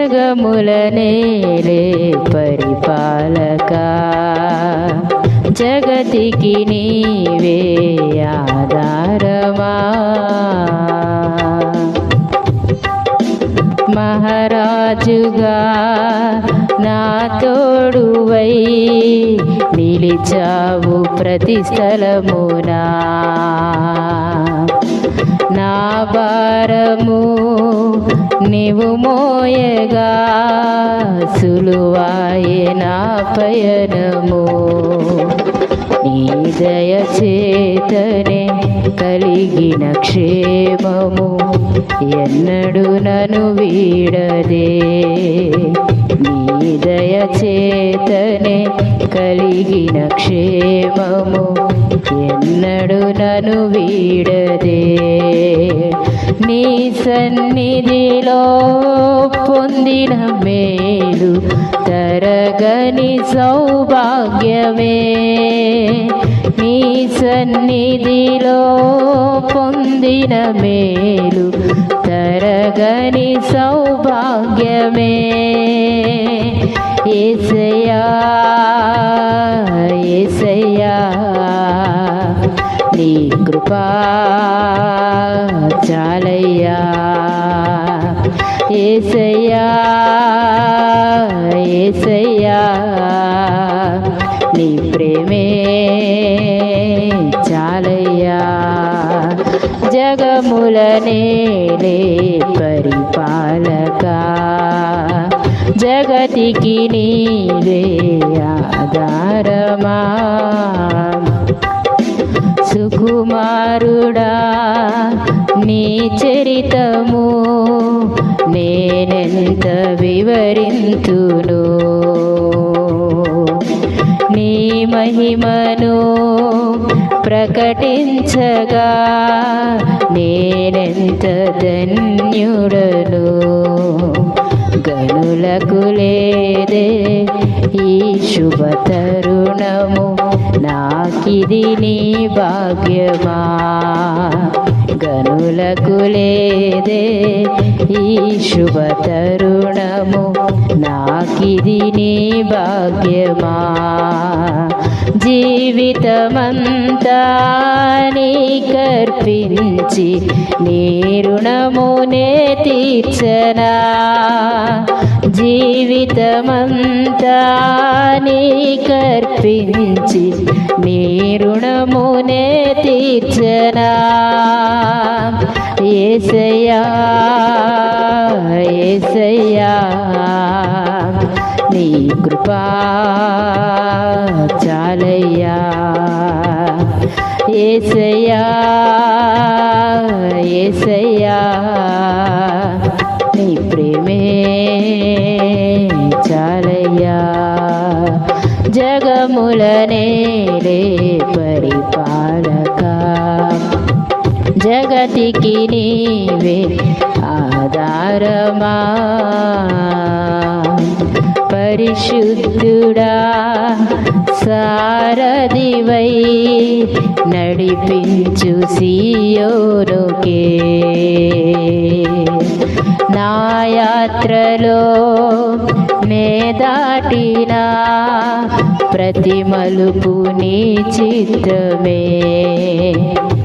జగములనేలే పరిపాలక. జగతికి నీవే ఆధారమా. మహారాజుగా నా తోడువై నిలిచావు ప్రతి స్థలమునా. నా భారము నీవు మోయగా సులువాయే నా పయనము. నీ దయ చేతనే కలిగిన క్షేమము. ఎన్నడు నను వీడదే. నీ చేతనే కలిగిన క్షేమము. ఎన్నడు నను వీడదే. నీ సన్నిధిలో పొందిన మేలు తరగని సౌభాగ్యమే. నీ సన్నిధిలో పొందిన మేలు తరగని సౌభాగ్యమే. ఏసయా ఏస నీ కృపా చాలయ్యా. ఏసయ్యా ఏసయ్యా నీ ప్రేమే చాలయ్యా. జగములనేలే పరిపాలక జగతికి నీవే ఆధారమా. సుకుమారుడా నీ చరితము నేనెంత వివరింతును. నీ మహిమను ప్రకటించగా నేనెంత ధన్యుడను. గనులకు లేదే ఈ శుభ తరుణము నాకిది నీ భాగ్యమా. గనులకు లేదే ఈ శుభ తరుణము నాకిది నీ భాగ్యమా. జీవితమంతా కర్పించి నీ రుణమునే తీర్చనా? జీవితమంతా కర్పించి నీ రుణమునే తీర్చనా? ఏసయ్యా ఏసయ్యా. నీ కృపా చాలయ్యా ఏసయ్యా ఏసయ్యా నీ ప్రేమే చాలయ్యా జగములనేలే పరిపాలక జగతికి నీవే ఆధారమా పరిశుద్ధుడా సారథివై నడిపించు సీయోరుకే నా యాత్రలో నే దాటినా ప్రతి మలుపు నీ చిత్రమే.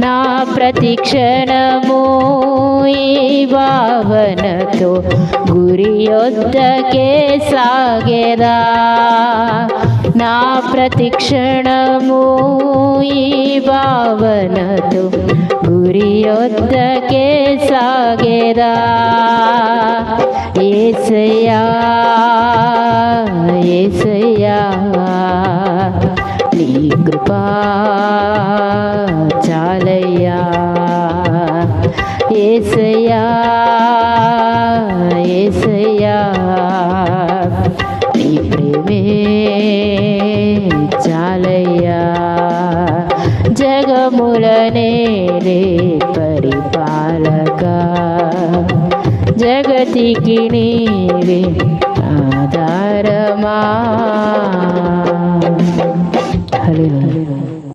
నా ప్రతిక్షణము ఈ భావనతో గురి యొద్దకే సాగేదా? నా ప్రతిక్షణము ఈ భావనతో గురి యొద్దకే సాగేదా? ఏసయ్యా ఏసయ్యా నీ కృపా चालैया। एसया एसया। नी प्रेमे चालैया। जगमुलने रे परिपालका। रे आधारमा। हरे